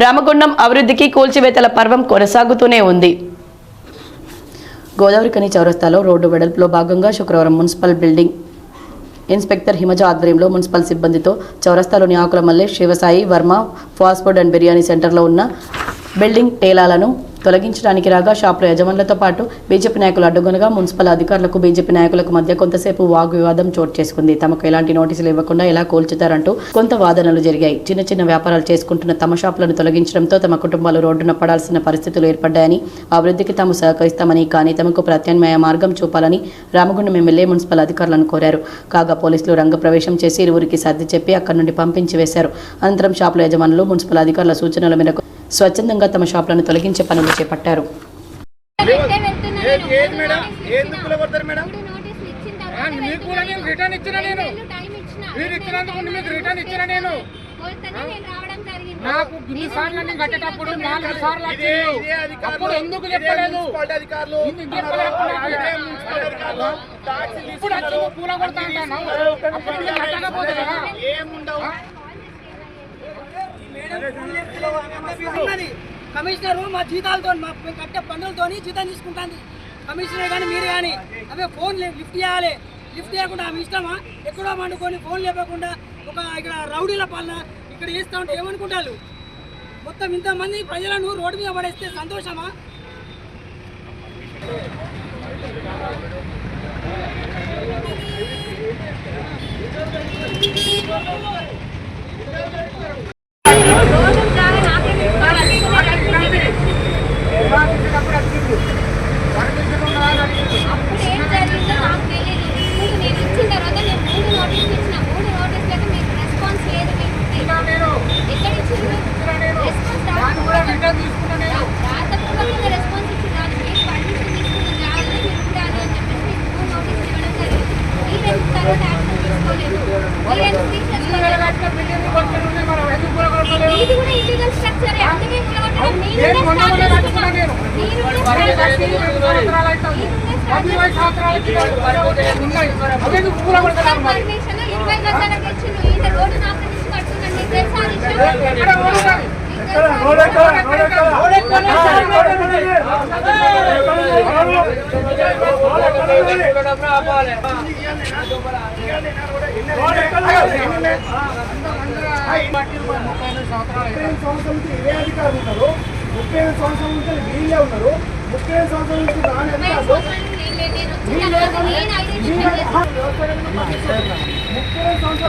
రామగుండం అభివృద్ధికి కూల్చివేతల పర్వం కొనసాగుతూనే ఉంది. గోదావరికని చౌరస్తాలో రోడ్డు వెడల్పులో భాగంగా శుక్రవారం మున్సిపల్ బిల్డింగ్. ఇన్స్పెక్టర్ హిమజ ఆధ్వర్యంలో మున్సిపల్ సిబ్బందితో చౌరస్తాలోని Akulamalle Sivasai Varma fast food and biryani సెంటర్లో ఉన్న బిల్డింగ్ టేలాలను తొలగించడానికి రాగా షాపుల యజమానులతో పాటు బీజేపీ నాయకులు అడ్డుగొనగా మున్సిపల్ అధికారులకు బీజేపీ నాయకులకు మధ్య కొంతసేపు వాగ్వివాదం చోటు చేసుకుంది. తమకు ఎలాంటి నోటీసులు ఇవ్వకుండా ఎలా కూల్చుతారంటూ కొంత వాదనలు జరిగాయి. చిన్న చిన్న వ్యాపారాలు చేసుకుంటున్న తమ షాపులను తొలగించడంతో తమ కుటుంబాలు రోడ్డున పడాల్సిన పరిస్థితులు ఏర్పడ్డాయని అభివృద్ధికి తాము సహకరిస్తామని కానీ తమకు ప్రత్యామ్నాయ మార్గం చూపాలని రామగుండం ఎమ్మెల్యే మున్సిపల్ అధికారులను కోరారు. కాగా పోలీసులు రంగప్రవేశం చేసి ఇరువురికి సర్ది చెప్పి అక్కడి నుండి పంపించి వేశారు. అనంతరం షాపుల యజమానులు మున్సిపల్ అధికారుల సూచనల మేరకు స్వచ్ఛందంగా తమ షాపులను తొలగించే పనులు చేపట్టారు. నాకు ఇన్ని సార్లు నేను కట్టేటప్పుడు నాలుగు సార్లు అప్పుడు ఎందుకు చెప్పలేదు? ఇప్పుడు పూల కొడతా అప్పుడు కట్టకపోతే కదా? ఉన్నది. కమిషనర్ మా జీతాలతో మా కట్టే పన్నులతో జీతం తీసుకుంటుంది. కమిషనర్ కానీ మీరు కానీ అవే ఫోన్ లిఫ్ట్ చేయాలి. లిఫ్ట్ చేయకుండా ఆమె ఇష్టమా? ఎక్కడో వండుకొని ఫోన్ లేపకుండా ఒక ఇక్కడ రౌడీల పాలన ఇక్కడ చేస్తూ ఉంటే ఏమనుకుంటారు? మొత్తం ఇంతమంది ప్రజలను రోడ్డు మీద పడేస్తే సంతోషమా? ఇది కూడా ఇల్లీగల్ స్ట్రక్చర్ అందుకే కూలగొట్టడం మీరు కూడా స్టార్ట్ చేస్తున్నారు. మీరు కూడా స్టార్ట్ చేస్తున్నారు. పర్మిషన్ ఇరవై గంటలకు ఇచ్చిండు ఈయన రోడ్డు నాపై నుంచి కట్టుకున్నాను తెలుసా? ఎక్కడ రోడ్డు సంవత్సరాల ఇదే అధికారులు ఉన్నారు ముప్పై ఐదు సంవత్సరాల నుంచి వీళ్ళే ఉన్నారు ముప్పై ఐదు సంవత్సరాల నుంచి రాని ముప్పై ఐదు సంవత్సరాల